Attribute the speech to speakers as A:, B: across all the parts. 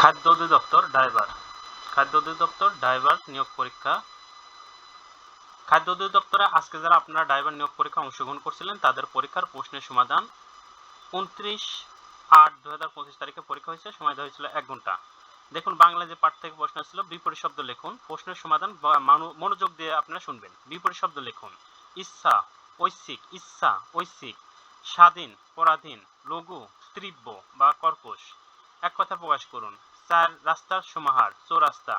A: খাদ্য অধিদপ্তর ড্রাইভার। খাদ্য অধিদপ্তর ড্রাইভার নিয়োগ পরীক্ষা। খাদ্য অধিদপ্তরে আজকে যারা আপনারা ড্রাইভার নিয়োগ পরীক্ষা অংশগ্রহণ করছিলেন, তাদের পরীক্ষার প্রশ্নের সমাধান উনত্রিশ আট দু হাজার পঁচিশ তারিখে পরীক্ষা হয়েছে, সময় দেওয়া হয়েছিল এক ঘণ্টা। দেখুন বাংলা যে পাঠ থেকে প্রশ্ন ছিল বিপরীত শব্দ লিখুন। প্রশ্নের সমাধান মনোযোগ দিয়ে আপনারা শুনবেন। বিপরীত শব্দ লিখুন। ইচ্ছা ঐচ্ছিক ইচ্ছা ঐচ্ছিক স্বাধীন, পরাধীন, লঘু, তীব্র বা কর্কশ। এক কথা প্রকাশ করুন চার রাস্তার সমাহার, চৌরাস্তা,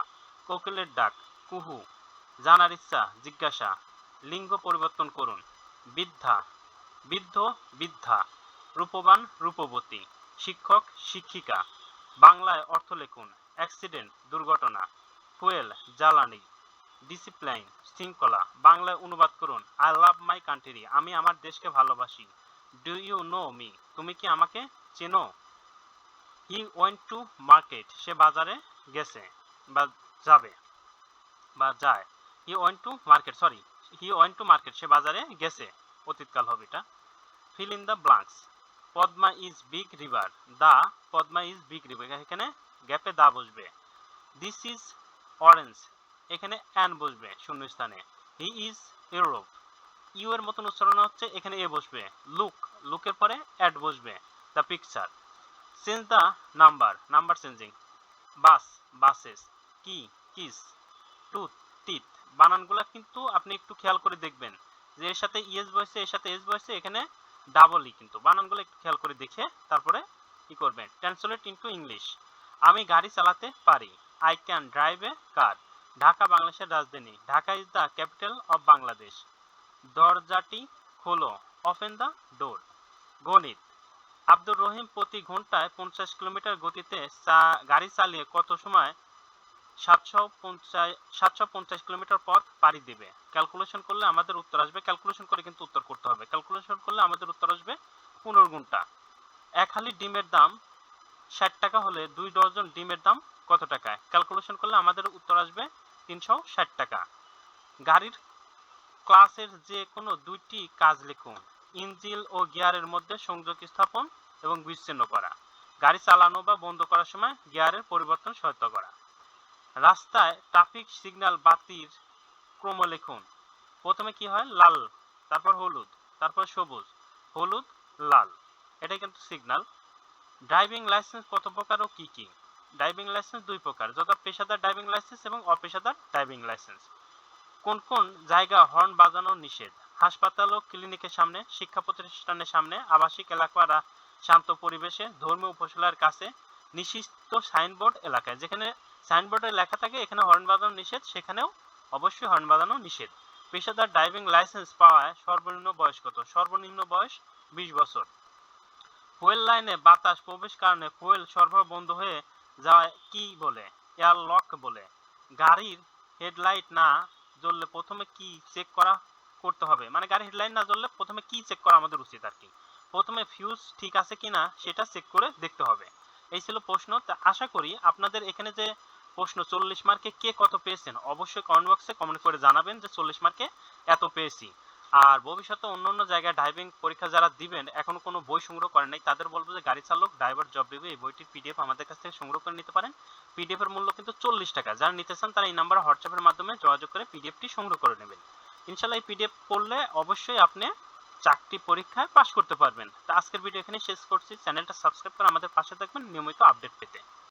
A: কোকিলের ডাক, কুহু, জানার ইচ্ছা, জিজ্ঞাসা, লিঙ্গ পরিবর্তন করুন, বৃদ্ধা, বৃদ্ধ, বৃদ্ধা, রূপবান, রূপবতী, শিক্ষক, শিক্ষিকা, বাংলায় অর্থ লিখুন, অ্যাক্সিডেন্ট, দুর্ঘটনা, ফুয়েল, জ্বালানি, ডিসিপ্লাইন, শৃঙ্খলা, বাংলায় অনুবাদ করুন, আই লাভ মাই কান্ট্রি, আমি আমার দেশকে ভালোবাসি, ডু ইউ নো মি, তুমি কি আমাকে চেনো? হি ওয়েন্ট টু মার্কেট সে বাজারে গেছে বা যাবে বা যায়। He went to market sorry he went to market সে বাজারে গেছে, অতীতকাল হবে এটা fill in the blanks Padma is big river the, Padma is big river এখানে গ্যাপে দা বসবে। দিস ইজ অরেঞ্জ এখানে অ্যান বসবে শূন্যস্থানে। হি ইজ ইউরোপ ইউ এর মতন উচ্চারণ হচ্ছে, এখানে এ বসবে। লুক লুকের পরে অ্যাড বসবে the picture change the number number changing. Bus, buses, key, keys, tooth, teeth. বানানগুলা কিন্তু আপনি একটু খেয়াল করে দেখবেন। যে এর সাথে ইএস বসে এর সাথে এস বসে এখানে ডাবল ই কিন্তু। বানানগুলো একটু খেয়াল করে দেখে তারপরে কি করবেন। ট্রান্সলেট ইনটু ইংলিশ আমি গাড়ি চালাতে পারি। I can drive a car Dhaka, বাংলাদেশের রাজধানী। Dhaka is the capital of Bangladesh দরজাটি খোলো। ওপেন দ্য ডোর গণিত। আব্দুর রহিম প্রতি ঘন্টায় পঞ্চাশ কিলোমিটার গতিতে গাড়ি চালিয়ে কত সময় সাতশো পঞ্চাশ কিলোমিটার পথ পাড়ি ক্যালকুলেশন করলে আমাদের উত্তর আসবে। ক্যালকুলেশন করে কিন্তু উত্তর করতে হবে। ক্যালকুলেশন করলে আমাদের উত্তর আসবে পনেরো ঘণ্টা। এক হালি ডিমের দাম ষাট টাকা হলে দুই ডজন ডিমের দাম কত টাকায়? ক্যালকুলেশন করলে আমাদের উত্তর আসবে তিনশো ষাট টাকা। গাড়ির ক্লাসের যে কোনো দুইটি কাজ লিখুন। ইঞ্জিল ও গিয়ারের মধ্যে সংযোগ স্থাপন এবং বিচ্ছিন্ন করা। গাড়ি চালানো বা বন্ধ করার সময় গিয়ারের পরিবর্তন সহায়তা করা। রাস্তায় ট্রাফিক সিগন্যাল বাতির ক্রম লিখুন। প্রথমে কি হয়? লাল, তারপর হলুদ, তারপর সবুজ, হলুদ, লাল। এটাই কিন্তু সিগন্যাল ড্রাইভিং লাইসেন্স কত প্রকার ও কি কি? ড্রাইভিং লাইসেন্স দুই প্রকার যথা পেশাদার ড্রাইভিং লাইসেন্স এবং অপেশাদার ড্রাইভিং লাইসেন্স কোন কোন জায়গা হর্ন বাজানো নিষেধ? হাসপাতাল ও ক্লিনিকের সামনে, শিক্ষা প্রতিষ্ঠানের সামনে, আবাসিক এলাকা শান্ত পরিবেশে ধর্মীয় উপশালার কাছে নিষিদ্ধ সাইনবোর্ড এলাকায়। যেখানে সাইনবোর্ডে লেখা থাকে, এখানে হর্ন বাজানো নিষেধ, সেখানেও অবশ্যই হর্ন বাজানো নিষেধ। পেশাদার ড্রাইভিং লাইসেন্স পাওয়ায় সর্বনিম্ন বয়স কত? সর্বনিম্ন বয়স বিশ বছর। ফুয়েল লাইনে বাতাস প্রবেশ কারণে ফুয়েল সরবরাহ বন্ধ হয়ে যাওয়ায় কি বলে? এয়ার লক বলে। গাড়ির হেডলাইট না জ্বললে প্রথমে কি চেক করা করতে হবে। মানে গাড়ির হেডলাইট না জ্বললে প্রথমে কি চেক করা আমাদের উচিত আর কি? প্রথমে ফিউজ ঠিক আছে কিনা সেটা চেক করে দেখতে হবে। এই ছিল প্রশ্ন। আশা করি আপনাদের এখানে যে প্রশ্ন, চল্লিশ মার্কে কে কত পেয়েছেন? অবশ্যই কমেন্ট বক্সে কমেন্ট করে জানাবেন যে চল্লিশ মার্কে এত পেয়েছি। আর ভবিষ্যতে অন্য অন্য জায়গায় ড্রাইভিং পরীক্ষা যারা দিবেন, এখনও কোনো বই সংগ্রহ করেন নাই, তাদের বলব যে গাড়ি চালক ড্রাইভার জব রিভিউ এই বইটির পিডিএফ আমাদের কাছ থেকে সংগ্রহ করে নিতে পারেন। পিডিএফ এর মূল্য কিন্তু চল্লিশ টাকা। যারা নিতে চান তারা এই নাম্বার হোয়াটসঅ্যাপের মাধ্যমে যোগাযোগ করে পিডিএফটি সংগ্রহ করে নেবেন। ইনশাল্লাহ পিডিএফ পড়লে অবশ্যই আপনি চাকরি পরীক্ষায় পাশ করতে পারবেন। তো আজকের ভিডিও এখানে শেষ করছি। চ্যানেলটা সাবস্ক্রাইব করে আমাদের পাশে থাকবেন নিয়মিত আপডেট পেতে।